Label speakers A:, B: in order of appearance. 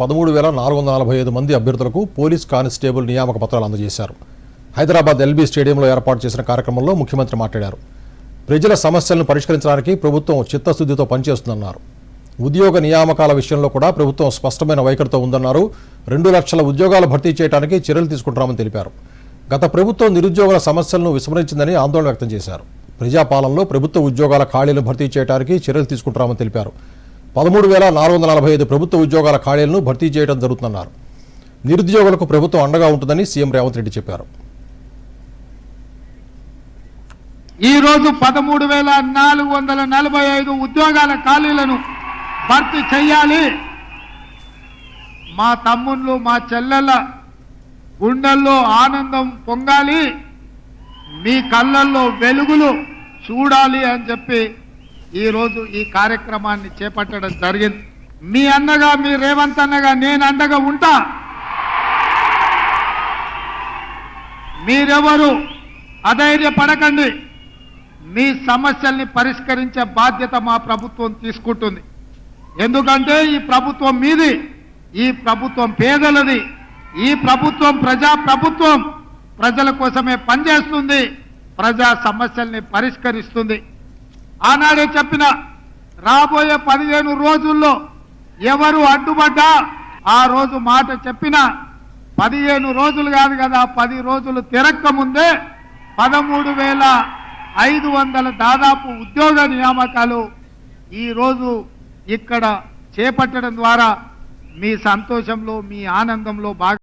A: పదమూడు వేల నాలుగు వందల నలభై ఐదు మంది అభ్యర్థులకు పోలీస్ కానిస్టేబుల్ నియామక పత్రాలు అందజేశారు. హైదరాబాద్ ఎల్బీ స్టేడియంలో ఏర్పాటు చేసిన కార్యక్రమంలో ముఖ్యమంత్రి మాట్లాడారు. ప్రజల సమస్యలను పరిష్కరించడానికి ప్రభుత్వం చిత్తశుద్ధితో పనిచేస్తుందన్నారు. ఉద్యోగ నియామకాల విషయంలో కూడా ప్రభుత్వం స్పష్టమైన వైఖరితో ఉందన్నారు. రెండు లక్షల ఉద్యోగాలు భర్తీ చేయడానికి చర్యలు తీసుకుంటున్నామని తెలిపారు. గత ప్రభుత్వం నిరుద్యోగుల సమస్యలను విస్మరించిందని ఆందోళన వ్యక్తం చేశారు. ప్రజాపాలనలో ప్రభుత్వ ఉద్యోగాల ఖాళీలను భర్తీ చేయడానికి చర్యలు తీసుకుంటున్నామని తెలిపారు. పదమూడు వేల నాలుగు వందల నలభై ఐదు ప్రభుత్వ ఉద్యోగాల ఖాళీలను భర్తీ చేయడం జరుగుతుందన్నారు. నిరుద్యోగులకు ప్రభుత్వం అండగా ఉంటుందని సీఎం రేవంత్ రెడ్డి చెప్పారు.
B: ఈ రోజు పదమూడు వేల నాలుగు వందల నలభై ఐదు ఉద్యోగాల ఖాళీలను భర్తీ చేయాలి. మా తమ్ముళ్ళు మా చెల్లెళ్ళ గుండెల్లో ఆనందం పొంగాలి. మీ కళ్ళల్లో వెలుగులు చూడాలి అని చెప్పి ఈరోజు ఈ కార్యక్రమాన్ని చేపట్టడం జరిగింది. మీ అన్నగా మీ రేవంత్ అన్నగా నేను అండగా ఉంటా. మీరెవరు అధైర్యపడకండి. మీ సమస్యల్ని పరిష్కరించే బాధ్యత మా ప్రభుత్వం తీసుకుంటుంది. ఎందుకంటే ఈ ప్రభుత్వం మీది ఈ ప్రభుత్వం పేదలది ఈ ప్రభుత్వం ప్రజా ప్రభుత్వం ప్రజల కోసమే పనిచేస్తుంది ప్రజా సమస్యల్ని పరిష్కరిస్తుంది. ఆనాడే చెప్పిన రాబోయే పదిహేను రోజుల్లో ఎవరు అడ్డుపడ్డా ఆ రోజు మాట చెప్పిన పదిహేను రోజులు కాదు కదా పది రోజులు తిరక్క ముందే పదమూడు వేల ఐదు వందల దాదాపు ఉద్యోగ నియామకాలు ఈరోజు ఇక్కడ చేపట్టడం ద్వారా మీ సంతోషంలో మీ ఆనందంలో బాగా